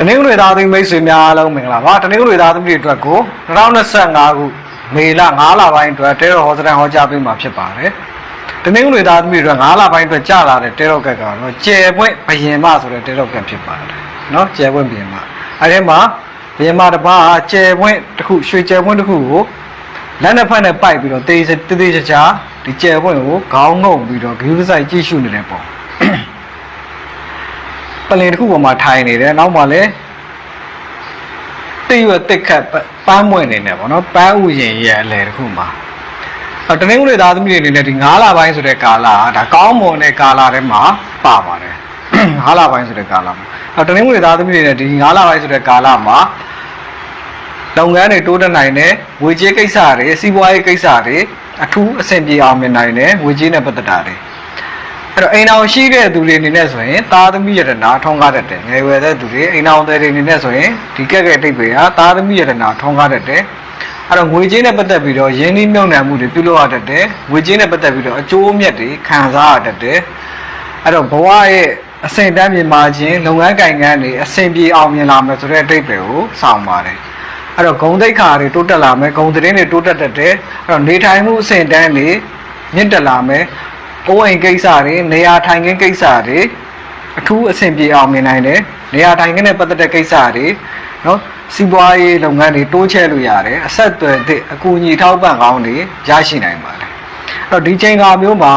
တနင်္ဂနွေသားသမီးမိတ်ဆွေများအားလုံးမင်္ဂလာပါတနင်္ဂနွေသားသမီးတွေအတွက်ကို2025ခုမေလ9လပိုင်းအတွက်တဲရောဟောစတန်ဟောကြားပေးမှာဖြစ်ပါတယ်တနင်္ဂနွေသားသမီးတွေ9လပိုင်းအတွက်ကြာလာတဲ့တဲရောကက်ကတော့ကျယ်ပွင့်ဘယင်မဆိုတဲ့တဲရောကက်ဖြစ်ပါတယ်နော်ကျယ်ပွင့်ဘယင်မအဲဒီမှာဘယင်မတစ်ပါးကျယ်ပွင့်တစ်ခုရွှေကျယ်ပွင့်တစ်ခုကိုလက်နှစ်ဖက်နဲ့ပိုက်ပြီးတော့တေးတေးချာချာဒီကျယ်ပွင့်ကိုခေါင်းငုံပြီးတော့ဂရုစိုက်ကြည့်ရှုနေတယ်ပေါ့ ပလင်တစ်ခုပေါ်မှာထိုင်နေတယ်နောက်မှလည်းတိတ်ရွက်တက်ခတ်ပန်းမွင့်နေတယ်ဗောနော်ပန်းဥယျင်ရဲ့အလယ်တစ်ခုမှာအဲတနင်္ဂနွေသားသမီးတွေအနေနဲ့ဒီ9လပိုင်းဆိုတဲ့ကာလကဒါကောင်းမွန်တဲ့ကာလထဲမှာပါပါတယ်9လပိုင်းဆိုတဲ့ကာလမှာအဲတနင်္ဂနွေသားသမီးတွေနဲ့ဒီ9လပိုင်းဆိုတဲ့ကာလမှာလုပ်ငန်းတွေတိုးတက်နိုင်တယ်ငွေကြေးကိစ္စတွေစီးပွားရေးကိစ္စတွေအထူးအဆင်ပြေအောင်မြင်နိုင်တယ်ငွေကြေးနဲ့ပတ်သက်တာတွေ အဲ့တော့အိမ်အောင်ရှိတဲ့သူတွေအနေနဲ့ဆိုရင်သားသမီးယတနာထုံးကားတတ်တယ်ငယ်ဝယ်တဲ့သူတွေအိမ်အောင်တဲ့တွေအနေနဲ့ဆိုရင်ဒီကက်ကက်တိတ်တွေဟာသားသမီးယတနာထုံးကားတတ်တယ်အဲ့တော့ငွေကြေးနဲ့ပတ်သက်ပြီးတော့ရင်းနှီးမြှုပ်နှံမှုတွေပြုလုပ်ရတတ်တယ်ငွေကြေးနဲ့ပတ်သက်ပြီးတော့အကျိုးအမြတ်တွေခံစားရတတ်တယ်အဲ့တော့ဘဝရဲ့အဆင့်တန်းမြင်မာခြင်းလုပ်ငန်းကိုင်ငန်းတွေအဆင်ပြေအောင်မြင်လာမယ်ဆိုတဲ့အတိတ်ပဲကိုစောင့်ပါတယ်အဲ့တော့ဂုံတိတ်ခါတွေတိုးတက်လာမယ်ဂုံသတင်းတွေတိုးတက်တတ်တယ်အဲ့တော့နေထိုင်မှုအဆင့်တန်းတွေမြင့်တက်လာမယ် ကိုယ်အိမ်ကိစ္စတွေနေရာထိုင်ခင်းကိစ္စတွေအထူးအဆင်ပြေအောင်မြင်နိုင်တယ်နေရာထိုင်ခင်းနဲ့ပတ်သက်တဲ့ကိစ္စတွေနော်စီးပွားရေးလုပ်ငန်းတွေတိုးချဲ့လို့ရတယ်အဆက်အသွယ်တဲ့အကူအညီထောက်ပံ့ကောင်းတွေရရှိနိုင်ပါတယ်အဲ့တော့ဒီချိန်ခါမျိုးမှာ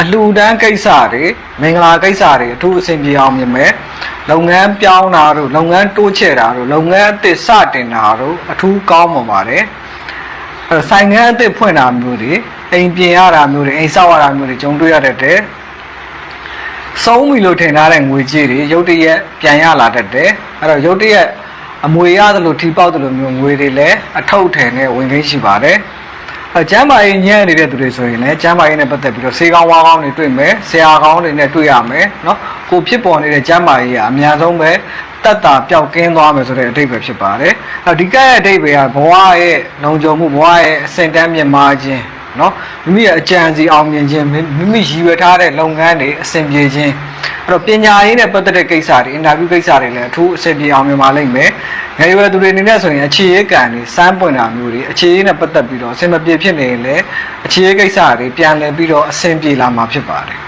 အလှူဒန်းကိစ္စတွေမင်္ဂလာကိစ္စတွေအထူးအဆင်ပြေအောင်မြင်မယ်လုပ်ငန်းပြောင်းတာတို့လုပ်ငန်းတိုးချဲ့တာတို့လုပ်ငန်းအသစ်စတင်တာတို့အထူးကောင်းမွန်ပါတယ်အဲတော့ဆိုင်ငန်းအသစ်ဖွင့်တာမျိုးတွေ အိမ်ပြင်ရတာမျိုးတွေအိမ်ဆောက်ရတာမျိုးတွေကြုံတွေ့ရတတ်တယ်။ဆုံးပြီလို့ထင်ထားတဲ့ငွေကြေးတွေရုတ်တရက်ပြန်ရလာတတ်တယ်။အဲ့တော့ရုတ်တရက်အမွေရသလိုထိပေါက်သလိုမျိုးငွေတွေလည်းအထောက်ထည်နဲ့ဝင်ခင်းရှိပါတယ်။အဲကျမ်းမာရေးညံ့နေတဲ့သူတွေဆိုရင်လည်းကျမ်းမာရေးနဲ့ပတ်သက်ပြီးတော့ဆေးကောင်းဝါးကောင်းတွေတွေ့မယ်ဆရာကောင်းတွေနဲ့တွေ့ရမယ်နော်ကိုဖြစ်ပေါ်နေတဲ့ကျမ်းမာရေးကအများဆုံးပဲတက်တာပျောက်ကင်းသွားမယ်ဆိုတဲ့အဓိပ္ပာယ်ဖြစ်ပါတယ်။အဲဒီကရဲ့အဓိပ္ပာယ်ကဘဝရဲ့လုံခြုံမှုဘဝရဲ့အဆင့်တန်းမြင့်မားခြင်း နော်မိမိရဲ့အကြံစီအောင်မြင်ခြင်းမိမိရည်ရွယ်ထားတဲ့လုပ်ငန်းတွေအဆင်ပြေခြင်းအဲ့တော့ပညာရေးနဲ့ပတ်သက်တဲ့ကိစ္စတွေအင်တာဗျူးကိစ္စတွေလည်းအထူးအဆင်ပြေအောင်မြင်ပါလိမ့်မယ်ငယ်ရွယ်သူတွေအနေနဲ့ဆိုရင်အခြေရေးကံတွေစမ်းပွင့်တာမျိုးတွေအခြေရေးနဲ့ပတ်သက်ပြီးတော့အဆင်မပြေဖြစ်နေရင်လည်းအခြေရေးကိစ္စတွေပြန်လည်ပြီးတော့အဆင်ပြေလာမှာဖြစ်ပါတယ်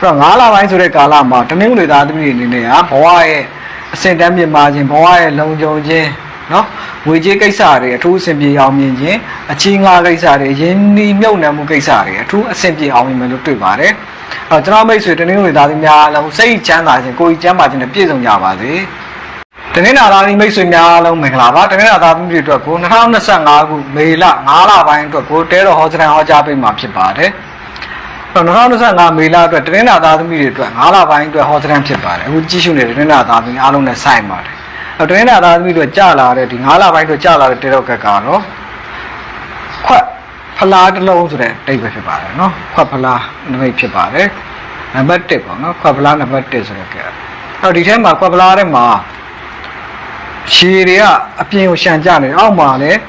အဲ့တော့၅လပိုင်းဆိုတဲ့ကာလမှာတနင်္ဂနွေသားသမီးတွေအနေနဲ့ကဘဝရဲ့အဆင့်တန်းမြင့်မာခြင်းဘဝရဲ့လုံခြုံခြင်း နော်ငွေကြေးကိစ္စတွေအထူးအဆင်ပြေအောင်မြင်ခြင်းအချင်းငါကိစ္စတွေရင်းနှီးမြုပ်နှံမှုကိစ္စတွေအထူးအဆင်ပြေအောင်မြင်မယ်လို့တွေ့ပါတယ်အဲ့တော့ကျွန်တော်မိတ်ဆွေတနင်္ဂနွေသားသမီးများအားလုံးစိတ်ချမ်းသာခြင်းကိုယ်ကြီးချမ်းသာခြင်းနဲ့ပြည့်စုံကြပါစေတနင်္လာသားသမီးမိတ်ဆွေများအားလုံးမင်္ဂလာပါတနင်္လာသားသမီးတွေအတွက်ကို2025ခုမေလ9လပိုင်းအတွက်ကိုတဲတော်ဟောစတန်ဟောကြားပေးမှာဖြစ်ပါတယ်အဲ့တော့2025မေလအတွက်တနင်္လာသားသမီးတွေအတွက်9လပိုင်းအတွက်ဟောစတန်ဖြစ်ပါတယ်အခုကြည့်ရှုနေတဲ့တနင်္လာသားသမီးအားလုံးနဲ့ဆိုင်ပါတယ်အဲ့ တော့တနင်္လာသားသမီးတွေကြာလာတဲ့ဒီ9လပိုင်းအတွက်ကြာလာတဲ့တဲတော်ကက်ကတော့ခွက်ဖလားတစ်လုံးဆိုတဲ့တိတ်ပဲဖြစ်ပါတယ်နော်ခွက်ဖလားနမိတ်ဖြစ်ပါတယ်နံပါတ်1ပေါ့နော်ခွက်ဖလားနံပါတ်1ဆိုတဲ့ကက်အဲ့တော့ဒီထဲမှာခွက်ဖလားထဲမှာရှည်တွေကအပြင်ကိုရှန်ကြနေတယ်အောက်မှာလည်း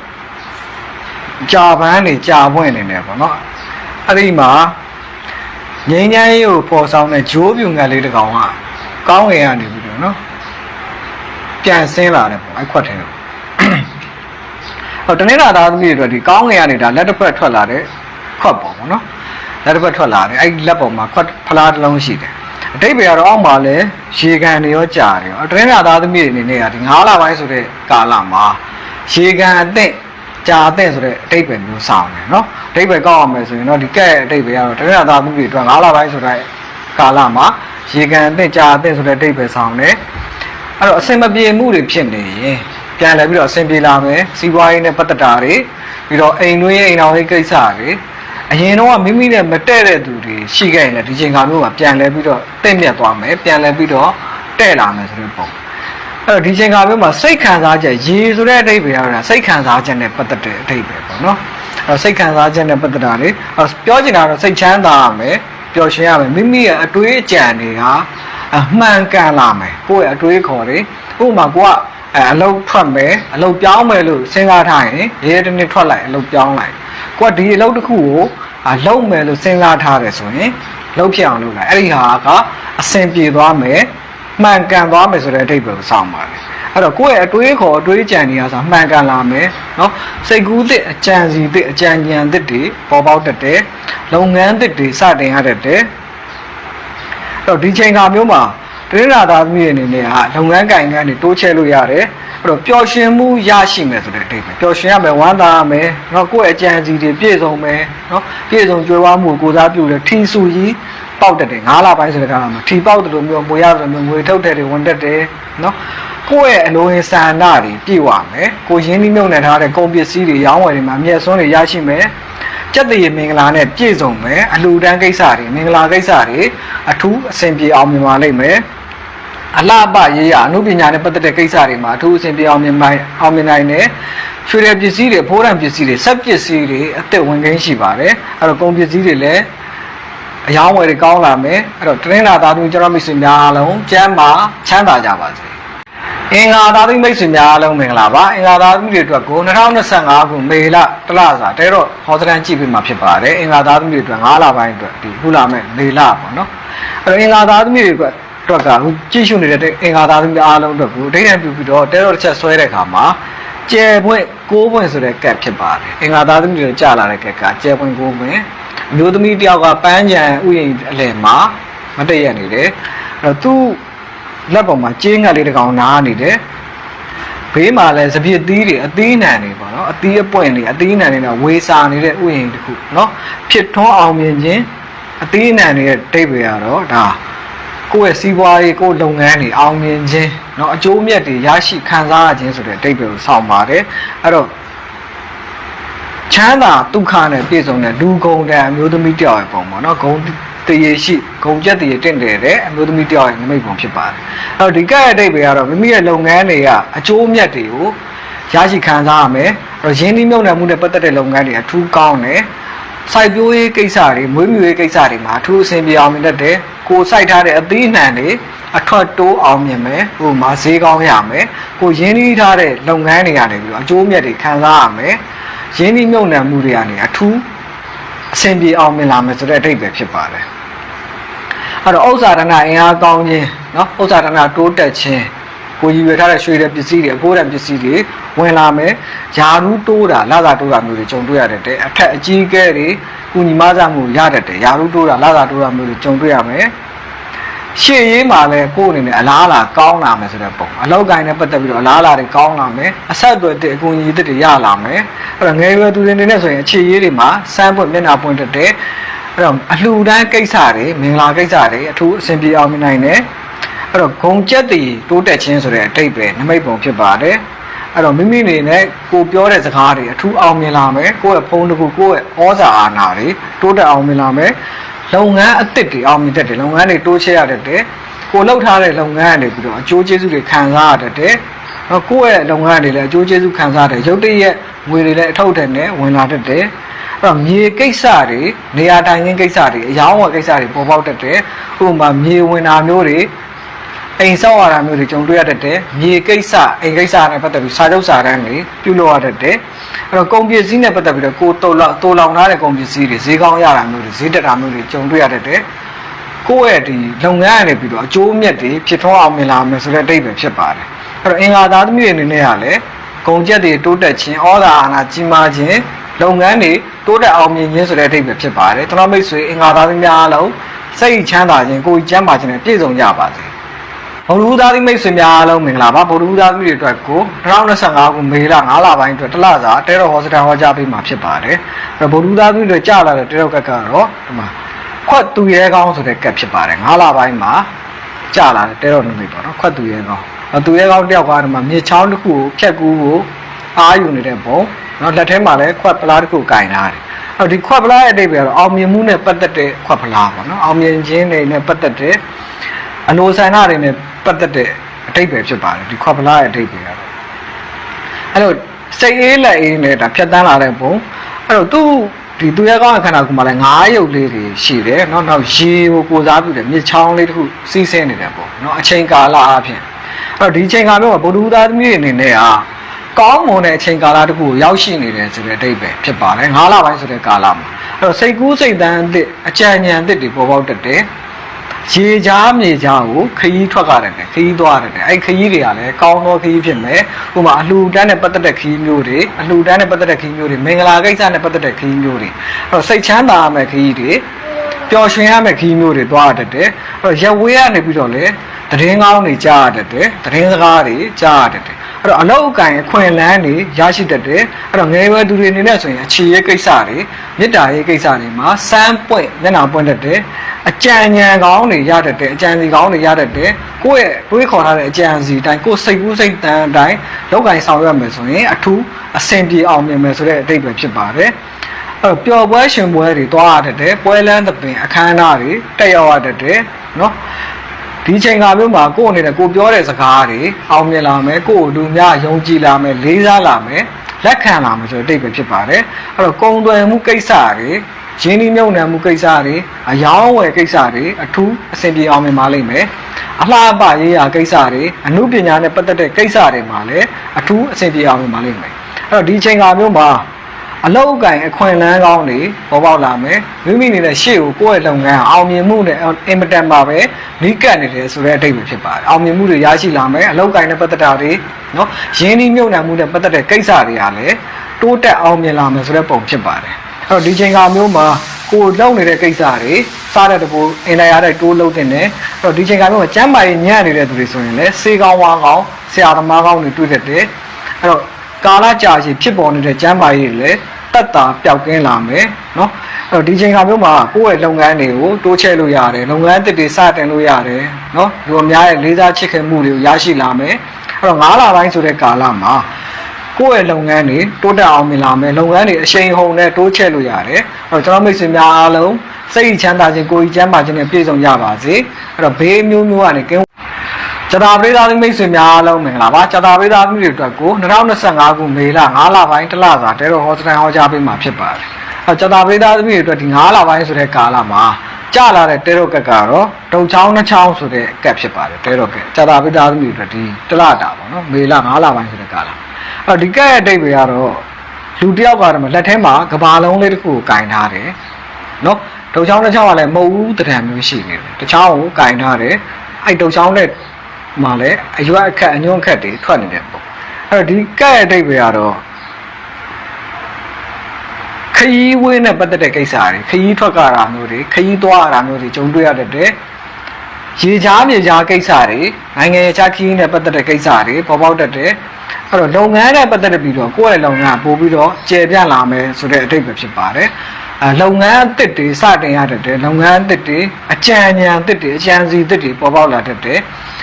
ကြာပန်းတွေကြာပွင့်နေတယ်ပေါ့နော်အဲ့ဒီမှာငိမ့်ချမ်းရေးကိုပေါ်ဆောင်တဲ့ဂျိုးပြူငတ်လေးတစ်ကောင်ကကောင်းငယ်ကနေပြီးတော့နော် ပြန်ဆင်းလာတယ်ပေါ့အဲ့ခွက်ထဲတော့ဟိုတနေ့တာသားသမီးတွေအတွက်ဒီကောင်းငယ်ကနေဒါလက်တစ်ဖက်ထွက်လာတဲ့ခွက်ပေါ့ပေါ့နော်လက်တစ်ဖက်ထွက်လာတယ်အဲ့ဒီလက်ပေါ်မှာခွက်ဖလားတစ်လုံးရှိတယ်အတိတ်ပဲကတော့အောက်မှာလည်းရေကန်တွေရောကြာတယ်ရောတရင်နာသားသမီးတွေအနေနဲ့ကဒီ9လပိုင်းဆိုတဲ့ကာလမှာရေကန်အသင့်ကြာအသင့်ဆိုတဲ့အတိတ်ပဲမျိုးဆောင်တယ်နော်အတိတ်ပဲကောက်အောင်မယ်ဆိုရင်တော့ဒီကဲ့အတိတ်ပဲကတော့တရင်နာသားသမီးတွေအတွက်9လပိုင်းဆိုတဲ့ကာလမှာရေကန်အသင့်ကြာအသင့်ဆိုတဲ့အတိတ်ပဲဆောင်တယ် အဲ့တော့အစင်မပြေမှုတွေဖြစ်နေရင်ပြန်လဲပြီးတော့အဆင်ပြေလာမယ်စီးပွားရေးနဲ့ပတ်သက်တာတွေပြီးတော့အိမ်တွင်းအိမ်တော်ရေးကိစ္စတွေအရင်တော့မိမိနဲ့မတည့်တဲ့သူတွေရှိခဲ့ရင်လည်းဒီချိန်ခါမျိုးမှာပြန်လဲပြီးတော့တင့်မြတ်သွားမယ်ပြန်လဲပြီးတော့တဲ့လာမယ်ဆိုတဲ့ပုံအဲ့တော့ဒီချိန်ခါမျိုးမှာစိတ်ခံစားချက်ရေဆိုတဲ့အဓိပ္ပာယ်ကတော့စိတ်ခံစားချက်နဲ့ပတ်သက်တဲ့အဓိပ္ပာယ်ပေါ့နော်အဲ့တော့စိတ်ခံစားချက်နဲ့ပတ်သက်တာလေအဲ့ပြောချင်တာတော့စိတ်ချမ်းသာရမယ်ပျော်ရွှင်ရမယ်မိမိရဲ့အတွေးအကြံတွေက အမှန်ကန်လာမယ်ကိုယ့်ရဲ့အတွေးခေါ်တွေဥပမာကိုကအဲအလုတ်ထွက်မယ်အလုတ်ပြောင်းမယ်လို့စဉ်းစားထားရင်ရဲရဲတစ်နှစ်ထွက်လိုက်အလုတ်ပြောင်းလိုက်ကိုကဒီအလုတ်တစ်ခုကိုအလုံးမယ်လို့စဉ်းစားထားတယ်ဆိုရင်လှုပ်ဖြစ်အောင်လုပ်လိုက်အဲ့ဒီဟာကအဆင်ပြေသွားမယ်မှန်ကန်သွားမယ်ဆိုတဲ့အဓိပ္ပာယ်ကိုစောင့်ပါတယ်အဲ့တော့ကိုယ့်ရဲ့အတွေးခေါ်အတွေးကြံနေရဆိုမှန်ကန်လာမယ်နော်စိတ်ကူးသစ်အကြံစီသစ်အကြံဉာဏ်သစ်တွေပေါ်ပေါက်တတ်တယ်လုပ်ငန်းသစ်တွေစတင်ရတတ်တယ်အဲ့ တော့ဒီချိန်ခါမျိုးမှာတရနာသားသမီးတွေအနေနဲ့ဟာလုပ်ငန်းကင်ကနေတိုးချဲလို့ရတယ်အဲ့တော့ပျော်ရွှင်မှုရရှိမယ်ဆိုတဲ့အဓိပ္ပာယ်ပျော်ရွှင်ရမယ်ဝမ်းသာရမယ်နော်ကိုယ့်ရဲ့အကြံစီတွေပြည့်စုံမယ်နော်ပြည့်စုံကြွယ်ဝမှုကိုကိုစားပြုတယ်ထီဆူကြီးပေါက်တတ်တယ်၅လပိုင်းဆိုတဲ့ကာလမှာထီပေါက်တယ်လို့မျိုးမွေရတယ်လို့မျိုးငွေထုတ်တယ်တွေဝင်တတ်တယ်နော်ကိုယ့်ရဲ့အလိုရင်းဆန္ဒတွေပြည့်ဝမယ်ကိုရင်းနှီးမြုပ်နှံထားတဲ့ကုန်ပစ္စည်းတွေရောင်းဝယ်တွေမှာအမျက်စွန်းတွေရရှိမယ် ကျက်တရေမင်္ဂလာနဲ့ပြည့်စုံမယ်အလှူဒန်းကိစ္စတွေမင်္ဂလာကိစ္စတွေအထူးအဆင်ပြေအောင်မြင်ပါလိမ့်မယ်အလှပရေးရအမှုပညာနဲ့ပတ်သက်တဲ့ကိစ္စတွေမှာအထူးအဆင်ပြေအောင်မြင်နိုင်အောင်မြင်နိုင်တယ်ရွှေရပစ္စည်းတွေဖိုးရံပစ္စည်းတွေဆက်ပစ္စည်းတွေအသက်ဝင်ခင်းရှိပါတယ်အဲ့တော့ကုန်ပစ္စည်းတွေလည်းအယောင်းဝယ်တွေကောင်းလာမယ်အဲ့တော့တရင်းလာသားသမီးကျွန်တော်မိတ်ဆွေများအားလုံးကျမ်းမာချမ်းသာကြပါစေ အင်္ဂါသားသမီးမိတ်ဆွေများအားလုံးမင်္ဂလာပါအင်္ဂါသားသမီးတွေအတွက်ကို2025ခုမေလတလစာတဲတော့ဟောစတန်ကြည့်ပြီးမှဖြစ်ပါတယ်အင်္ဂါသားသမီးတွေအတွက်9လပိုင်းအတွက်ဒီခုလာမဲ့မေလပေါ့နော်အဲ့တော့အင်္ဂါသားသမီးတွေအတွက်အတွက်ကအခုကြည့်ရှုနေတဲ့အင်္ဂါသားသမီးအားလုံးအတွက်ကိုအဓိပ္ပာယ်ပြုပြီးတော့တဲတော့တစ်ချက်ဆွဲတဲ့အခါမှာကျဲပွင့်ကိုးပွင့်ဆိုတဲ့ကတ်ဖြစ်ပါတယ်အင်္ဂါသားသမီးတွေကြာလာတဲ့ကတ်ကကျဲပွင့်ကိုးပွင့်အမျိုးသမီးတစ်ယောက်ကပန်းချံဥယျာဉ်အလယ်မှာမတည့်ရနေတယ်အဲ့တော့သူ့ လက်ပေါ်မှာကျင်းငတ်လေးတစ်ကောင်နားနေတယ်ဘေးမှာလည်းစပြစ်သီးတွေအသီးနှံတွေပေါ့နော်အသီးအပွင့်တွေအသီးနှံတွေတော့ဝေစာနေတဲ့ဥယျာဉ်တစ်ခုနော်ဖြစ်ထွန်းအောင်မြင်ခြင်းအသီးနှံတွေရဲ့တိတ်ပဲကတော့ဒါ ကိုယ့်ရဲ့စီးပွားရေးကိုယ့်လုပ်ငန်းတွေအောင်မြင်ခြင်းเนาะအကျိုးမြတ်တွေရရှိခံစားရခြင်းဆိုတဲ့အတိတ်ပဲကိုဆောင်ပါတယ်အဲ့တော့ချမ်းသာဒုက္ခနဲ့ပြည့်စုံတဲ့လူဂုံတန်အမျိုးသမီးတယောက်ရဲ့ပုံပေါ့เนาะဂုံ တရေရှိဂုံကျက်တရေတင့်တယ်တဲ့အမျိုးသမီးတယောက်ရဲ့နမိတ်ပုံဖြစ်ပါတယ်အဲ့တော့ဒီကရဲ့အတိတ်ပဲကတော့မိမိရဲ့လုပ်ငန်းတွေကအကျိုးမြတ်တွေကိုရရှိခံစားရမယ်အဲ့တော့ရင်းနှီးမြှုပ်နှံမှုနဲ့ပတ်သက်တဲ့လုပ်ငန်းတွေအထူးကောင်းတယ်စိုက်ပျိုးရေးကိစ္စတွေမွေးမြူရေးကိစ္စတွေမှာအထူးအဆင်ပြေအောင်မြင်တတ်တယ်ကိုစိုက်ထားတဲ့အသီးအနှံတွေအထွက်တိုးအောင်မြင်မယ်ဟိုမှာဈေးကောင်းရမယ်ကိုရင်းနှီးထားတဲ့လုပ်ငန်းတွေကနေပြီးတော့အကျိုးမြတ်တွေခံစားရမယ်ရင်းနှီးမြှုပ်နှံမှုတွေကနေအထူးအဆင်ပြေအောင်မြင်လာမယ်ဆိုတဲ့အဓိပ္ပာယ်ဖြစ်ပါတယ် အဲ့တော့ဥစ္စာဒနာအင်အားကောင်းခြင်းနော်ဥစ္စာဒနာတိုးတက်ခြင်းကိုကြီးရထားတဲ့ရွှေတဲ့ပစ္စည်းတွေအကိုးတဲ့ပစ္စည်းတွေဝင်လာမယ်။ယာရုတိုးတာလာသာတိုးတာမျိုးတွေကြုံတွေ့ရတဲ့အထက်အကြီးကဲတွေကုညီမစားမှုရတဲ့ယာရုတိုးတာလာသာတိုးတာမျိုးတွေကြုံတွေ့ရမယ်။ရှေ့ရေးမှာလည်းကိုယ်အနေနဲ့အလားအလာကောင်းလာမယ်ဆိုတဲ့ပုံအလောက်ကိုင်းနဲ့ပတ်သက်ပြီးတော့အလားအလာတွေကောင်းလာမယ်အဆက်အသွယ်တွေအကူအညီတွေရလာမယ်အဲ့တော့ငယ်ရွယ်သူတွေနေနဲ့ဆိုရင်အခြေရေးတွေမှာစမ်းပွင့်မျက်နှာပွင့်တဲ့ အဲ့တော့အလှူဒန်းကိစ္စတွေမင်္ဂလာကိစ္စတွေအထူးအဆင်ပြေအောင်မြင်နိုင်တယ်။အဲ့တော့ဂုံကျက်တည်တိုးတက်ခြင်းဆိုတဲ့အတိတ်ပဲနမိတ်ပုံဖြစ်ပါတယ်။အဲ့တော့မိမိအနေနဲ့ကိုပြောတဲ့စကားတွေအထူးအောင်မြင်လာမယ်။ကိုယ့်ရဲ့ဖုန်းတစ်ခုကိုယ့်ရဲ့ဩဇာအာဏာတွေတိုးတက်အောင်မြင်လာမယ်။လုပ်ငန်းအသစ်တွေအောင်မြင်တတ်တယ်။လုပ်ငန်းတွေတိုးချဲ့ရတတ်တယ်။ကိုလှုပ်ထားတဲ့လုပ်ငန်းတွေပြီးတော့အကျိုးကျေးဇူးတွေခံစားရတတ်တယ်။တော့ကိုယ့်ရဲ့လုပ်ငန်းတွေလည်းအကျိုးကျေးဇူးခံစားတယ်။ရုပ်တရက်ငွေတွေလည်းအထောက်အထည်နဲ့ဝင်လာတတ်တယ်။ အဲ့တော့မြေကိစ္စတွေနေရာတိုင်ခင်းကိစ္စတွေအယောင်းဝယ်ကိစ္စတွေပေါ်ပေါက်တတ်တယ်။ဥပမာမြေဝင်တာမျိုးတွေအိမ်ဆောက်ရတာမျိုးတွေကြုံတွေ့ရတတ်တယ်။မြေကိစ္စအိမ်ကိစ္စနဲ့ပတ်သက်ပြီးစာချုပ်စာတမ်းတွေပြုလုပ်ရတတ်တယ်။အဲ့တော့ကုန်ပစ္စည်းနဲ့ပတ်သက်ပြီးတော့ကိုတိုလောတိုလောင်ထားတဲ့ကုန်ပစ္စည်းတွေဈေးကောင်းရတာမျိုးတွေဈေးတက်တာမျိုးတွေကြုံတွေ့ရတတ်တယ်။ကိုယ့်ရဲ့ဒီလုပ်ငန်းကနေပြီးတော့အကျိုးအမြတ်တွေဖြစ်ထွန်းအောင်မြင်လာမယ်ဆိုတဲ့အတိတ်ပဲဖြစ်ပါတယ်။အဲ့တော့အင်္ဂါသားသမီးတွေအနေနဲ့ကလည်းဂုံကျက်တွေတိုးတက်ခြင်းဩဇာအာဏာကြီးမားခြင်း လုပ်ငန်းတွေတိုးတက်အောင်မြင်ခြင်းဆိုတဲ့အထိပ္ပယ်ဖြစ်ပါတယ်ကျွန်တော်မိတ်ဆွေအင်္ဂါသားသမီးများအားလုံးစိတ်ချမ်းသာခြင်းကိုယ်ကျမ်းမာခြင်းနဲ့ပြည့်စုံကြပါစေဘုရုသားသမီးမိတ်ဆွေများအားလုံးမင်္ဂလာပါဘုရုသားသမီးတွေအတွက်ကို2025ခုမေလ9လပိုင်းအတွက်တစ်လစာတဲတော်ဟောစတာဟောကြားပေးမှာဖြစ်ပါတယ်အဲ့တော့ဘုရုသားသမီးတွေကြာလာတဲ့တဲတော်ကတ်ကတော့ဒီမှာခွတ်သူရဲကောင်းဆိုတဲ့ကတ်ဖြစ်ပါတယ်9လပိုင်းမှာကြာလာတဲ့တဲတော်နမိတ်ပေါ့နော်ခွတ်သူရဲကောင်းအဲ့သူရဲကောင်းတယောက်ကဒီမှာမြေချောင်းတစ်ခုကိုဖြတ်ကူးကိုအားယူနေတဲ့ပုံ နော်လက်ထဲမှာလည်းခွက်ပလားတစ်ခုကင်ထားတယ်အဲ့တော့ဒီခွက်ပလားရဲ့အတိတ်ပဲကတော့အောင်မြင်မှုနဲ့ပတ်သက်တဲ့ခွက်ပလားပေါ့နော်အောင်မြင်ခြင်းတွေနဲ့ပတ်သက်တဲ့အလိုဆန္ဒတွေနဲ့ပတ်သက်တဲ့အတိတ်ပဲဖြစ်ပါတယ်ဒီခွက်ပလားရဲ့အတိတ်ပဲကတော့အဲ့တော့စိတ်အေးလက်အေးနဲ့ဒါဖြတ်တန်းလာတဲ့ပုံအဲ့တော့သူဒီသူရဲ့ကောင်းတဲ့ခန္ဓာကိုယ်မှာလည်းငါးရုပ်လေးတွေရှိတယ်เนาะနောက်ရေကိုကိုစားပြုတယ်မြေချောင်းလေးတစ်ခုစီးဆင်းနေတယ်ပေါ့เนาะအချိန်ကာလအပြင်အဲ့တော့ဒီအချိန်ကာလမှာဗုဒ္ဓဦးသားသမီးတွေအနေနဲ့ဟာ ကောင်းမွန်တဲ့အချိန်ကာလတစ်ခုကိုရောက်ရှိနေတယ်ဆိုတဲ့အတိတ်ပဲဖြစ်ပါတယ်9လပိုင်းဆိုတဲ့ကာလမှာအဲ့တော့စိတ်ကူးစိတ်တန်းအသစ်အကြံဉာဏ်အသစ်တွေပေါ်ပေါက်တတ်တယ်ရေကြားမြေကြားကိုခရီးထွက်ကြတယ်ခရီးသွားတယ်အဲ့ခရီးတွေကလည်းကောင်းသောခရီးဖြစ်မယ်ဥပမာအလှူဒန်းနဲ့ပတ်သက်တဲ့ခရီးမျိုးတွေအလှူဒန်းနဲ့ပတ်သက်တဲ့ခရီးမျိုးတွေမင်္ဂလာကိစ္စနဲ့ပတ်သက်တဲ့ခရီးမျိုးတွေအဲ့တော့စိတ်ချမ်းသာရမယ့်ခရီးတွေပျော်ရွှင်ရမယ့်ခရီးမျိုးတွေသွားရတတ်တယ်အဲ့တော့ရက်ဝေးကနေပြီးတော့လေသတင်းကောင်းတွေကြားရတတ်တယ်သတင်းစကားတွေကြားရတတ်တယ် အဲ့တော့အလောက်အကင်အခွင့်အလန်းတွေရရှိတတ်တယ်အဲ့တော့ငယ်ရွယ်သူတွေအနေနဲ့ဆိုရင်အခြေရေးကိစ္စတွေမေတ္တာရေးကိစ္စတွေမှာစမ်းပွင့်မျက်နှာပွင့်တတ်တယ်အကြံဉာဏ်ကောင်းတွေရတတ်တယ်အကြံစီကောင်းတွေရတတ်တယ်ကိုယ့်ရဲ့တွေးခေါ်ထားတဲ့အကြံစီအတိုင်းကိုယ်စိတ်ကူးစိတ်တန်အတိုင်းလောက်ကင်ဆောင်ရွက်မယ်ဆိုရင်အထူးအဆင်ပြေအောင်မြင်မယ်ဆိုတဲ့အတိတ်ပဲဖြစ်ပါတယ်အဲ့တော့ပျော်ပွဲရှင်ပွဲတွေတွားရတတ်တယ်ပွဲလန်းသပင်အခမ်းအနားတွေတက်ရောက်ရတတ်တယ်နော် ဒီချိန်ကမျိုးမှာကိုယ့်အနေနဲ့ကိုပြောတဲ့စကားတွေအောင်မြင်လာမယ်ကိုယ့်ကိုလူများယုံကြည်လာမယ်လေးစားလာမယ်လက်ခံလာမယ်ဆိုတဲ့အတိတ်ပဲဖြစ်ပါတယ်အဲ့တော့ကုံသွယ်မှုကိစ္စတွေရင်းနှီးမြှုပ်နှံမှုကိစ္စတွေအယောင်းဝယ်ကိစ္စတွေအထူးအဆင်ပြေအောင်မြင်ပါလိမ့်မယ်အလှပရေးရာကိစ္စတွေအမှုပညာနဲ့ပတ်သက်တဲ့ကိစ္စတွေမှာလည်းအထူးအဆင်ပြေအောင်မြင်ပါလိမ့်မယ်အဲ့တော့ဒီချိန်ကမျိုးမှာ အလောက်အကင်အခွင့်အလန်းကောင်းတွေပေါ်ပေါက်လာမယ်မိမိနေတဲ့ရှေ့ကိုကိုယ့်ရဲ့လုပ်ငန်းအောင်မြင်မှုနဲ့အင်မတန်ပါပဲနီးကပ်နေတယ်ဆိုတဲ့အတိတ်ပဲဖြစ်ပါတယ်အောင်မြင်မှုတွေရရှိလာမယ်အလောက်ကင်နဲ့ပတ်သက်တာတွေနော်ရင်းနှီးမြှုပ်နှံမှုနဲ့ပတ်သက်တဲ့ကိစ္စတွေကလည်းတိုးတက်အောင်မြင်လာမယ်ဆိုတဲ့ပုံဖြစ်ပါတယ်အဲ့တော့ဒီချိန်ကမျိုးမှာကိုယ်လုပ်နေတဲ့ကိစ္စတွေစားတဲ့တပူအင်လိုက်ရတဲ့တိုးလုပ်တင်တယ်အဲ့တော့ဒီချိန်ကမျိုးမှာကျမ်းမာရေးညံ့နေတဲ့သူတွေဆိုရင်လည်းစေကောင်းဝါကောင်းဆရာသမားကောင်းတွေတွေ့တတ်တယ်အဲ့တော့ ကာလကြာရှည်ဖြစ်ပေါ်နေတဲ့ကျမ်းမာရေးတွေလည်းတက်တာပျောက်ကင်းလာမယ်နော်အဲ့တော့ဒီချိန်ကမျိုးမှာကိုယ့်ရဲ့လုပ်ငန်းတွေကိုတိုးချဲ့လို့ရတယ်လုပ်ငန်းတစ်တွေစတင်လို့ရတယ်နော်လူအများရဲ့လေးစားချစ်ခင်မှုတွေကိုရရှိလာမယ်အဲ့တော့9လပိုင်းဆိုတဲ့ကာလမှာကိုယ့်ရဲ့လုပ်ငန်းတွေတိုးတက်အောင်မြင်လာမယ်လုပ်ငန်းတွေအရှိန်ဟုန်နဲ့တိုးချဲ့လို့ရတယ်အဲ့တော့ကျွန်တော်မိတ်ဆွေများအားလုံးစိတ်ချမ်းသာခြင်းကိုယ်ကြီးချမ်းသာခြင်းနဲ့ပြည့်စုံကြပါစေအဲ့တော့ဘေးမျိုးမျိုးကနေကင်း ကျတာပရိသတ်မိတ်ဆွေများအားလုံးမင်္ဂလာပါကျတာပရိသတ်မျိုးတွေအတွက်ကို2025ခုမေလ9လပိုင်းတစ်လစာတဲတော်ဟောစတန်ဟောကြားပေးမှာဖြစ်ပါတယ်အဲကျတာပရိသတ်မျိုးတွေအတွက်ဒီ9လပိုင်းဆိုတဲ့ကာလမှာကြလာတဲ့တဲတော်ကက်ကတော့တုံချောင်းနှချောင်းဆိုတဲ့ကက်ဖြစ်ပါတယ်တဲတော်ကက်ကျတာပရိသတ်မျိုးတွေအတွက်ဒီတစ်လတာပေါ့နော်မေလ9လပိုင်းဆိုတဲ့ကာလအဲ့ဒီကက်ရဲ့အတိတ်ပဲကတော့လူတစ်ယောက်ကတော့လက်ထဲမှာကဘာလုံးလေးတစ်ခုကိုကင်ထားတယ်နော်တုံချောင်းနှချောင်းကလည်းမဟုတ်ဘူးတံတန်မျိုးရှိနေတယ်တချောင်းကိုကင်ထားတယ်အဲ့တုံချောင်းနဲ့ မှာလည်းအရွက်အခက်အညွန့်အခက်တွေထွက်နေတယ်ပေါ့အဲ့တော့ဒီကက်ရဲ့အတိတ်ပဲကတော့ခရီးဝင်းနဲ့ပတ်သက်တဲ့ကိစ္စတွေခရီးထွက်ကြတာမျိုးတွေခရီးသွားရတာမျိုးတွေကြုံတွေ့ရတဲ့တဲ့ရေချားမြေချားကိစ္စတွေနိုင်ငံရေးချားခရီးနဲ့ပတ်သက်တဲ့ကိစ္စတွေပေါ်ပေါက်တတ်တယ်အဲ့တော့လုပ်ငန်းနဲ့ပတ်သက်ပြီးတော့ကိုယ့်ရဲ့လုပ်ငန်းပို့ပြီးတော့ကျေပြန့်လာမယ်ဆိုတဲ့အတိတ်ပဲဖြစ်ပါတယ်အဲလုပ်ငန်းအသစ်တွေစတင်ရတတ်တယ်လုပ်ငန်းအသစ်တွေအကြံဉာဏ်အသစ်တွေအကြံစီအသစ်တွေပေါ်ပေါက်လာတတ်တယ်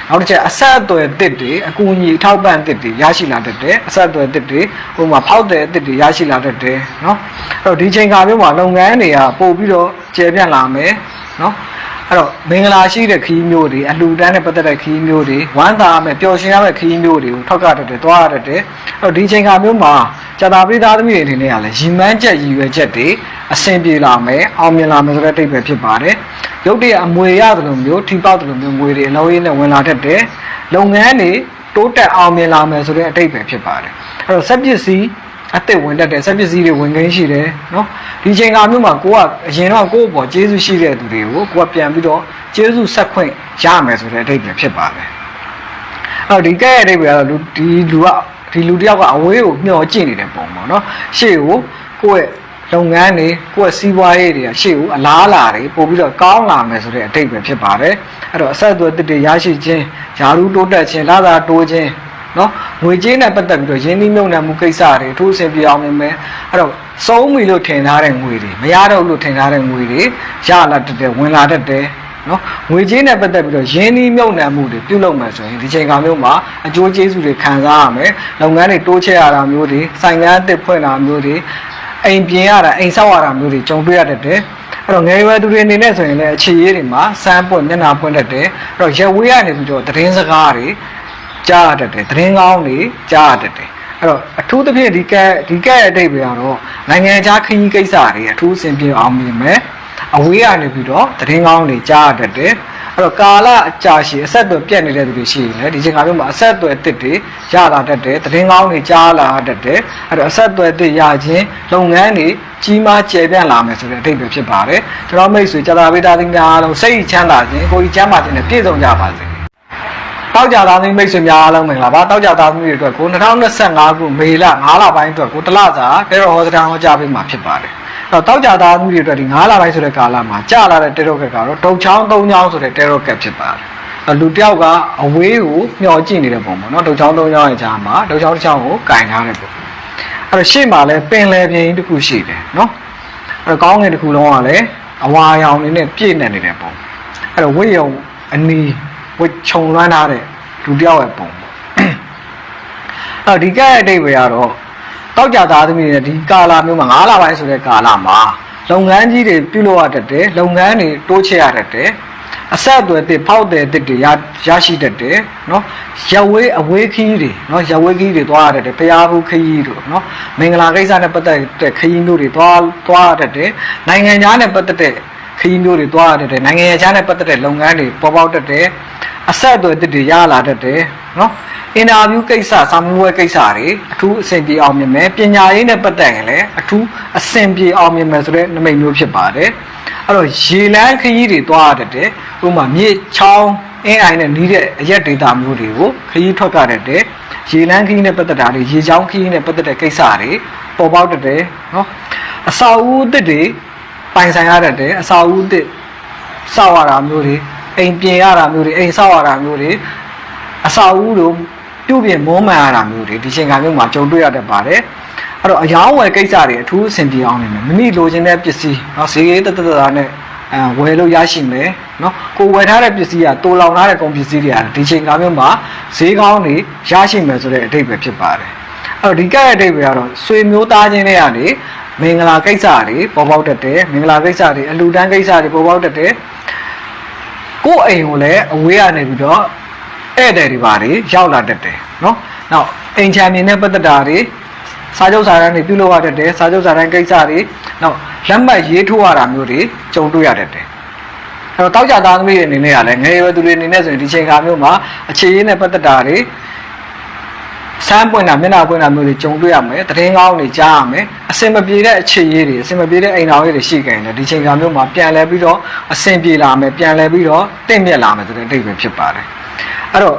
နောက်တစ်ချက်အဆက်အသွယ်အသစ်တွေအကူအညီအထောက်ပံ့အသစ်တွေရရှိလာတတ်တယ်အဆက်အသွယ်အသစ်တွေဟိုမှာဖောက်တဲ့အသစ်တွေရရှိလာတတ်တယ်เนาะအဲ့တော့ဒီချိန်ခါမျိုးမှာလုပ်ငန်းတွေကပို့ပြီးတော့ကျေပြန့်လာမယ်เนาะ အဲ့တော့မင်္ဂလာရှိတဲ့ခီးမျိုးတွေအလှူဒန်းနဲ့ပတ်သက်တဲ့ခီးမျိုးတွေဝမ်းသာရမယ်ပျော်ရွှင်ရမယ့်ခီးမျိုးတွေကိုထောက်ကားတတ်တယ်တွားရတတ်တယ်အဲ့တော့ဒီချိန်ခါမျိုးမှာဇာတာပိသားသမီးတွေအနေနဲ့ကလည်းရီမန်းချက်ရည်ရွယ်ချက်တွေအဆင်ပြေလာမယ်အောင်မြင်လာမယ်ဆိုတဲ့အတိတ်ပဲဖြစ်ပါတယ်ရုပ်တရက်အမွေရတယ်လို့မျိုးထိပေါက်တယ်လို့မျိုးငွေတွေအလုံးရင်းနဲ့ဝင်လာတတ်တယ်လုပ်ငန်းတွေတိုးတက်အောင်မြင်လာမယ်ဆိုတဲ့အတိတ်ပဲဖြစ်ပါတယ်အဲ့တော့စက်ပစ္စည်း အသက်ဝင်တတ်တယ်စက်ပစ္စည်းတွေဝင်ခင်းရှိတယ်နော်ဒီချိန်ကမျိုးမှာကိုကအရင်တော့ကိုယ့်အပေါ်ကျေးဇူးရှိတဲ့သူတွေကိုကိုကပြန်ပြီးတော့ကျေးဇူးဆက်ခွင့်ရမယ်ဆိုတဲ့အတိတ်ပဲဖြစ်ပါတယ်အဲ့တော့ဒီကဲ့ရဲ့အတိတ်ပဲကတော့လူဒီလူကဒီလူတယောက်ကအဝေးကိုမျှော်ကြည့်နေတဲ့ပုံပေါ့နော်ရှေ့ကိုကိုယ့်ရဲ့လုပ်ငန်းတွေကိုယ့်ရဲ့စီးပွားရေးတွေကရှေ့ကိုအလားအလာတွေပို့ပြီးတော့ကောင်းလာမယ်ဆိုတဲ့အတိတ်ပဲဖြစ်ပါတယ်အဲ့တော့အဆက်အသွယ်တစ်တွေရရှိခြင်းယာရုတိုးတက်ခြင်းလာသာတိုးခြင်း နော်ငွေကြေးနဲ့ပတ်သက်ပြီးတော့ရင်းနှီးမြှုပ်နှံမှုကိစ္စတွေအထူးအဆင်ပြေအောင်မြင်မယ်အဲ့တော့စုံးမီလို့ထင်ထားတဲ့ငွေတွေမရတော့လို့ထင်ထားတဲ့ငွေတွေရလာတတ်တယ်ဝင်လာတတ်တယ်နော်ငွေကြေးနဲ့ပတ်သက်ပြီးတော့ရင်းနှီးမြှုပ်နှံမှုတွေပြုလုပ်မယ်ဆိုရင်ဒီချိန်ကမျိုးမှာအကျိုးကျေးဇူးတွေခံစားရမယ်လုပ်ငန်းတွေတိုးချဲ့ရတာမျိုးတွေဆိုင်ငန်းအသစ်ဖွင့်တာမျိုးတွေအိမ်ပြင်ရတာအိမ်ဆောက်ရတာမျိုးတွေကြုံတွေ့ရတတ်တယ်အဲ့တော့ငယ်ရွယ်သူတွေအနေနဲ့ဆိုရင်လည်းအခြေရေးတွေမှာစမ်းပွင့်မျက်နှာပွင့်တတ်တယ်အဲ့တော့ရက်ဝေးရနေပြီးတော့သတင်းစကားတွေ ကြားရတတ်တယ်သတင်းကောင်းတွေကြားရတတ်တယ်အဲ့တော့အထူးသဖြင့်ဒီကက်ဒီကက်ရဲ့အတိတ်ပဲကတော့နိုင်ငံခြားခရီးကိစ္စတွေအထူးအဆင်ပြေအောင်မြင်မယ်အဝေးရနေပြီးတော့သတင်းကောင်းတွေကြားရတတ်တယ်အဲ့တော့ကာလအကြာရှည်အဆက်အသွယ်ပြတ်နေတဲ့သူတွေရှိရင်လည်းဒီချိန်ခါမျိုးမှာအဆက်အသွယ်တစ်တွေရလာတတ်တယ်သတင်းကောင်းတွေကြားလာတတ်တယ်အဲ့တော့အဆက်အသွယ်တစ်ရခြင်းလုပ်ငန်းတွေကြီးမားကျယ်ပြန့်လာမယ်ဆိုတဲ့အဓိပ္ပာယ်ဖြစ်ပါတယ်ကျွန်တော်မိတ်ဆွေကြာတာဗေဒသင်များအားလုံးစိတ်ချမ်းသာခြင်းကိုယ်ကြီးချမ်းသာခြင်းနဲ့ပြည့်စုံကြပါစေ တောက်ကြသားသမီးမိတ်ဆွေများအားလုံးမင်္ဂလာပါတောက်ကြသားသမီးတွေအတွက်ကို2025ခုမေလ9လပိုင်းအတွက်ကိုတလစာတဲတော်ဟောစတန်ဟောကြားပေးမှာဖြစ်ပါတယ်အဲ့တော့တောက်ကြသားသမီးတွေအတွက်ဒီ9လပိုင်းဆိုတဲ့ကာလမှာကြာလာတဲ့တဲတော်ကက်ကတော့တုံချောင်း၃ချောင်းဆိုတဲ့တဲတော်ကက်ဖြစ်ပါတယ်အဲ့လူတယောက်ကအဝေးကိုမျောကြည့်နေတဲ့ပုံပေါ့နော်တုံချောင်း၃ချောင်းရဲ့ကြားမှာတုံချောင်းတစ်ချောင်းကိုကင်ထားတဲ့ပုံအဲ့တော့ရှေ့မှာလည်းပင်လယ်ပြင်ကြီးတစ်ခုရှိတယ်နော်အဲ့တော့ကောင်းငယ်တစ်ခုလုံးကလည်းအဝါရောင်နေနဲ့ပြည့်နေနေတဲ့ပုံအဲ့တော့ဝိယုံအနီး ဝိခြုံလွှမ်းထားတဲ့လူတယောက်ရဲ့ပုံပေါ့အဲ့တော့ဒီကဲ့ရဲ့အတိတ်ပဲကတော့တောက်ကြသားသမီးတွေနဲ့ဒီကာလာမျိုးမှာ9လပိုင်းဆိုတဲ့ကာလာမှာလုပ်ငန်းကြီးတွေပြုလုပ်ရတတ်တယ်လုပ်ငန်းတွေတိုးချဲ့ရတတ်တယ်အဆက်အသွယ်တစ်ဖောက်တယ်တစ်တွေရရရှိတတ်တယ်နော်ရဝေးအဝေးခီးတွေနော်ရဝေးခီးတွေသွားရတတ်တယ်ဖျားဘူးခီးတို့နော်မင်္ဂလာကိစ္စနဲ့ပတ်သက်တဲ့ခရီးမျိုးတွေသွားသွားရတတ်တယ်နိုင်ငံသားနဲ့ပတ်သက်တဲ့ ခရီးမျိုးတွေသွားရတတ်တယ်နိုင်ငံခြားနဲ့ပတ်သက်တဲ့လုပ်ငန်းတွေပေါ်ပေါက်တတ်တယ်အဆက်အသွယ်တစ်တွေရလာတတ်တယ်နော်အင်တာဗျူးကိစ္စစာမေးပွဲကိစ္စတွေအထူးအဆင်ပြေအောင်မြင်မယ်ပညာရေးနဲ့ပတ်သက်ရင်လည်းအထူးအဆင်ပြေအောင်မြင်မယ်ဆိုတဲ့နမိတ်မျိုးဖြစ်ပါတယ်အဲ့တော့ရေလန်းခရီးတွေသွားရတဲ့ဥပမာမြေချောင်းအင်းအိုင်နဲ့နီးတဲ့အရက်ဒေတာမျိုးတွေကိုခရီးထွက်ကြတဲ့ရေလန်းခရီးနဲ့ပတ်သက်တာတွေရေချောင်းခရီးနဲ့ပတ်သက်တဲ့ကိစ္စတွေပေါ်ပေါက်တတ်တယ်နော်အစာအုပ်အသစ်တွေ ပိုင်ဆိုင်ရတတ်တယ်အစာအုပ်အသစ်စောက်ရတာမျိုးတွေအိမ်ပြင်ရတာမျိုးတွေအိမ်စောက်ရတာမျိုးတွေ အစာအုပ်တို့ပြုတ်ပြင်မုန်းမှန်ရတာမျိုးတွေဒီချိန်ကမျိုးမှာကြုံတွေ့ရတတ်ပါတယ်အဲ့တော့အယောင်းဝယ်ကိစ္စတွေအထူးအဆင်ပြေအောင်နေမယ်မိမိလိုချင်တဲ့ပစ္စည်းเนาะဈေးရေးတတတတာနဲ့အဲဝယ်လို့ရရှိမယ်เนาะကိုဝယ်ထားတဲ့ပစ္စည်းကတိုးလောင်ထားတဲ့ကုန်ပစ္စည်းတွေကဒီချိန်ကမျိုးမှာဈေးကောင်းတွေရရှိမယ်ဆိုတဲ့အဓိပ္ပာယ်ဖြစ်ပါတယ်အဲ့တော့ဒီကဲ့ရဲ့အဓိပ္ပာယ်ကတော့ဆွေမျိုးသားချင်းတွေကနေ မင်္ဂလာကိစ္စတွေပေါ်ပေါက်တတ်တယ်မင်္ဂလာကိစ္စတွေအလူတန်းကိစ္စတွေပေါ်ပေါက်တတ်တယ်ကိုယ့်အိမ်ကိုလည်းအဝေးကနေပြီးတော့ဧည့်သည်တွေပါတွေရောက်လာတတ်တယ်နော်။နောက်အိမ်ချမ်းမြင်တဲ့ပတ်သက်တာတွေစာချုပ်စာတမ်းတွေပြုလုပ်ရတတ်တယ်စာချုပ်စာတမ်းကိစ္စတွေနောက်လက်မှတ်ရေးထိုးရတာမျိုးတွေကြုံတွေ့ရတတ်တယ်။အဲတော့တောက်ကြသားသမီးတွေအနေနဲ့ကလည်းငယ်ရွယ်သူတွေအနေနဲ့ဆိုရင်ဒီချိန်ခါမျိုးမှာအခြေရေးနဲ့ပတ်သက်တာတွေ စမ်းပွင့်တာမျက်နှာပွင့်တာမျိုးတွေကြုံတွေ့ရမယ်တရင်ကောင်းတွေကြားရမယ်အစင်မပြေတဲ့အခြေရေးတွေအစင်မပြေတဲ့အိမ်တော်ရေးတွေရှိကြရင်လည်းဒီချိန်ခါမျိုးမှာပြန်လဲပြီးတော့အစင်ပြေလာမယ်ပြန်လဲပြီးတော့တင့်မြက်လာမယ်ဆိုတဲ့အဓိပ္ပာယ်ဖြစ်ပါတယ်အဲ့တော့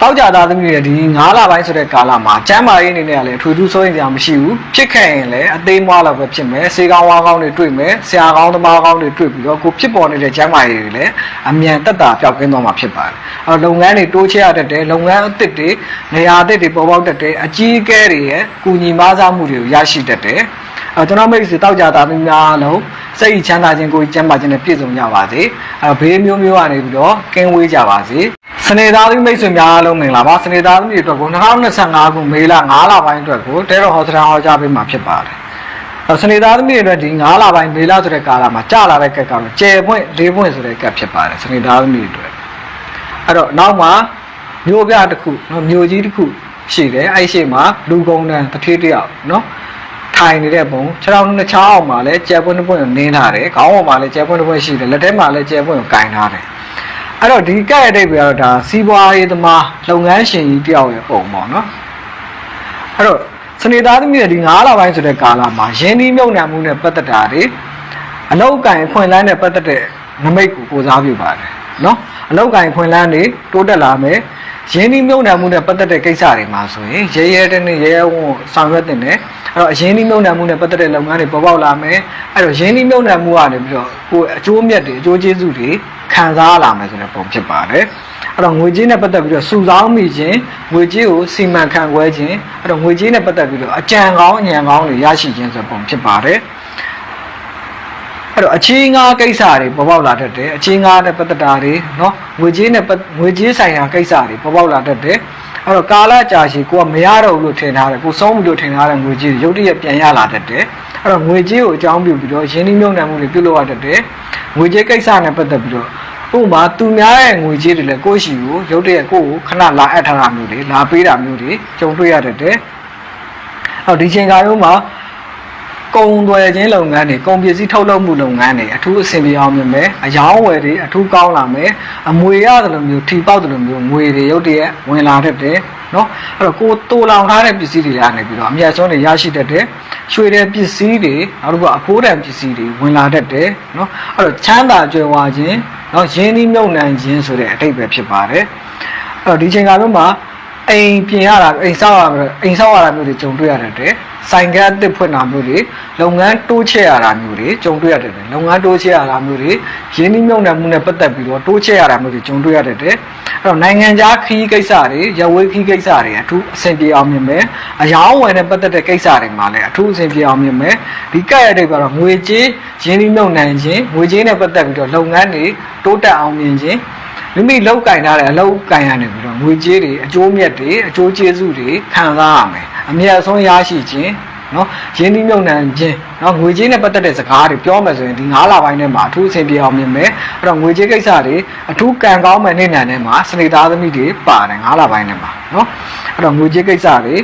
တောက်ကြသားသမီးတွေဒီ9လပိုင်းဆိုတဲ့ကာလမှာကျမ်းမာရေးအနေနဲ့ကလည်းအထွေထူးစိုးရိမ်စရာမရှိဘူးဖြစ်ခဲ့ရင်လည်းအသေးမွားလောက်ပဲဖြစ်မယ်စေကောင်းဝါကောင်းတွေတွေ့မယ်ဆရာကောင်းသမားကောင်းတွေတွေ့ပြီးတော့ကိုဖြစ်ပေါ်နေတဲ့ကျမ်းမာရေးတွေလည်းအမြန်တက်တာပျောက်ကင်းသွားမှာဖြစ်ပါတယ်အဲ့တော့လုပ်ငန်းတွေတိုးချဲ့ရတတ်တယ်လုပ်ငန်းအသစ်တွေနေရာအသစ်တွေပေါ်ပေါက်တတ်တယ်အကြီးအကဲတွေရဲ့ကုညီမစားမှုတွေကိုရရှိတတ်တယ်အဲကျွန်တော်မိတ်ဆွေတောက်ကြသားသမီးများအားလုံးစိတ်ချမ်းသာခြင်းကိုယ်ကျမ်းမာခြင်းနဲ့ပြည့်စုံကြပါစေအဲဘေးမျိုးမျိုးကနေပြီးတော့ကင်းဝေးကြပါစေ စနေသားသမီးမိတ်ဆွေများအားလုံးမင်္ဂလာပါစနေသားသမီးတွေအတွက်ကို2025ခုမေလ9လပိုင်းအတွက်ကိုတဲတော်ဟောစတန်ဟောကြားပေးမှာဖြစ်ပါတယ်အဲစနေသားသမီးတွေအတွက်ဒီ9လပိုင်းမေလဆိုတဲ့ကာလမှာကြာလာတဲ့ကက်ကတော့ကျယ်ပွင့်၄ပွင့်ဆိုတဲ့ကက်ဖြစ်ပါတယ်စနေသားသမီးတွေအတွက်အဲ့တော့နောက်မှာမျိုးပြတစ်ခုနော်မျိုးကြီးတစ်ခုရှိတယ်အဲ့ရှိမှာလူကုန်းတန်းတစ်ထေးတစ်ယောက်နော်ထိုင်နေတဲ့ပုံခြေထောက်နှစ်ချောင်းအောင်မှာလည်းကျဲပွင့်တစ်ပွင့်ကိုနင်းထားတယ်ခေါင်းပေါ်မှာလည်းကျဲပွင့်တစ်ပွင့်ရှိတယ်လက်ထဲမှာလည်းကျဲပွင့်ကိုကင်ထားတယ် အဲ့တော့ဒီကဲ့ရဲ့အတိတ်ပဲကတော့ဒါစီးပွားရေးသမားလုပ်ငန်းရှင်ကြီးတယောက်ရဲ့ပုံပေါ့နော်အဲ့တော့စနေသားသမီးရဲ့ဒီ9လပိုင်းဆိုတဲ့ကာလမှာရင်းနှီးမြုပ်နှံမှုနဲ့ပတ်သက်တာတွေအလောက်ကင်ဖွင့်လန်းနဲ့ပတ်သက်တဲ့နမိတ်ကိုကိုစားပြုပါတယ်နော်အလောက်ကင်ဖွင့်လန်းတွေတိုးတက်လာမယ် ရင်းနှီးမြုပ်နှံမှုနဲ့ပတ်သက်တဲ့ကိစ္စတွေမှာဆိုရင်ရဲရဲတဲ့နဲ့ရဲရဲဝံ့ဝံ့ဆောင်ရွက်တင်တယ်အဲ့တော့ရင်းနှီးမြုပ်နှံမှုနဲ့ပတ်သက်တဲ့လုပ်ငန်းတွေပေါ်ပေါက်လာမယ်အဲ့တော့ရင်းနှီးမြုပ်နှံမှုကနေပြီးတော့ကိုယ်အကျိုးအမြတ်တွေအကျိုးကျေးဇူးတွေခံစားလာမယ်ဆိုတဲ့ပုံဖြစ်ပါတယ်အဲ့တော့ငွေကြေးနဲ့ပတ်သက်ပြီးတော့စုဆောင်းမိခြင်းငွေကြေးကိုစီမံခန့်ခွဲခြင်းအဲ့တော့ငွေကြေးနဲ့ပတ်သက်ပြီးတော့အကြံကောင်းအဉာဏ်ကောင်းတွေရရှိခြင်းဆိုတဲ့ပုံဖြစ်ပါတယ် အဲ့တော့အချင်းငါကိစ္စတွေပေါ်ပေါက်လာတတ်တယ်အချင်းငါနဲ့ပတ်သက်တာတွေနော်ငွေကြေးနဲ့ငွေကြေးဆိုင်ရာကိစ္စတွေပေါ်ပေါက်လာတတ်တယ်အဲ့တော့ကာလကြာရှည်ကိုကမရတော့ဘူးလို့ထင်ထားတယ်ကိုဆုံးပြီလို့ထင်ထားတဲ့ငွေကြေးရုတ်တရက်ပြန်ရလာတတ်တယ်အဲ့တော့ငွေကြေးကိုအကြောင်းပြုပြီးတော့ရင်းနှီးမြှုပ်နှံမှုတွေပြုလုပ်ရတတ်တယ်ငွေကြေးကိစ္စနဲ့ပတ်သက်ပြီးတော့ဥပမာသူများရဲ့ငွေကြေးတွေလည်းကိုယ့်ရှိကိုရုတ်တရက်ကိုယ့်ကိုခဏလာအပ်ထားတာမျိုးတွေလာပေးတာမျိုးတွေကြုံတွေ့ရတတ်တယ်။အော်ဒီချိန်ကာလမှာ ကုန်သွယ်ခြင်းလုပ်ငန်းတွေကုန်ပစ္စည်းထုတ်လုပ်မှုလုပ်ငန်းတွေအထူးအဆင်ပြေအောင်မြင်မယ်အယောင်းဝယ်တွေအထူးကောင်းလာမယ်အမွေရတယ်လို့မျိုးထီပေါက်တယ်လို့မျိုးငွေတွေရုတ်တရက်ဝင်လာတတ်တယ်နော်အဲ့တော့ကိုတိုးလောင်ထားတဲ့ပစ္စည်းတွေကနေပြီးတော့အမြတ်ဆုံးတွေရရှိတတ်တယ်ရွှေတဲ့ပစ္စည်းတွေနောက်တစ်ခုအဖိုးတန်ပစ္စည်းတွေဝင်လာတတ်တယ်နော်အဲ့တော့ချမ်းသာကြွယ်ဝခြင်းနော်ရင်းနှီးမြုပ်နှံခြင်းဆိုတဲ့အတိတ်ပဲဖြစ်ပါတယ်အဲ့တော့ဒီချိန်ကလုံးမှာ အိမ်ပြင်ရတာအိမ်ဆောက်ရတာအိမ်ဆောက်ရတာမျိုးတွေကြုံတွေ့ရတတ်တယ်ဆိုင်ကအသစ်ဖွင့်တာမျိုးတွေလုပ်ငန်းတိုးချဲ့ရတာမျိုးတွေကြုံတွေ့ရတတ်တယ်လုပ်ငန်းတိုးချဲ့ရတာမျိုးတွေရင်းနှီးမြုပ်နှံမှုနဲ့ပတ်သက်ပြီးတော့တိုးချဲ့ရတာမျိုးတွေကြုံတွေ့ရတတ်တယ်အဲ့တော့နိုင်ငံခြားခရီးကိစ္စတွေရဝေးခရီးကိစ္စတွေအထူးအဆင်ပြေအောင်မြင်မယ်အယောင်းဝယ်နဲ့ပတ်သက်တဲ့ကိစ္စတွေမှာလည်းအထူးအဆင်ပြေအောင်မြင်မယ်ဒီကက်ရတဲ့ကတော့ငွေကြေးရင်းနှီးမြုပ်နှံခြင်းငွေကြေးနဲ့ပတ်သက်ပြီးတော့လုပ်ငန်းတွေတိုးတက်အောင်မြင်ခြင်း မိမိလောက်ကင်ထားတဲ့အလုပ်ကင်ရနေပြီးတော့ငွေကြေးတွေအကျိုးမြတ်တွေအကျိုးကျေးဇူးတွေခံစားရမယ်အမြတ်ဆုံးရရှိခြင်းနော်ရင်းနှီးမြုပ်နှံခြင်းနော်ငွေကြေးနဲ့ပတ်သက်တဲ့စကားတွေပြောမယ်ဆိုရင်ဒီ9လပိုင်းထဲမှာအထူးအဆင်ပြေအောင်မြင်မယ်အဲ့တော့ငွေကြေးကိစ္စတွေအထူးကံကောင်းမဲ့နေ့နံထဲမှာစနေသားသမီးတွေပါတယ်9လပိုင်းထဲမှာနော်အဲ့တော့ငွေကြေးကိစ္စတွေ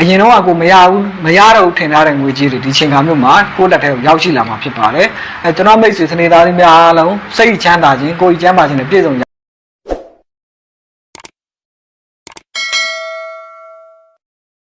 အရင်တော့ကကိုမရဘူးမရတော့ဘူးထင်ထားတဲ့ငွေကြေးတွေဒီချိန်ခါမျိုးမှာကိုယ့်လက်ထဲကိုရောက်ရှိလာမှာဖြစ်ပါတယ်အဲကျွန်တော်မိတ်ဆွေစနေသားသမီးများအားလုံးစိတ်ချမ်းသာခြင်းကိုယ်ကြီးချမ်းသာခြင်းနဲ့ပြည့်စုံကြ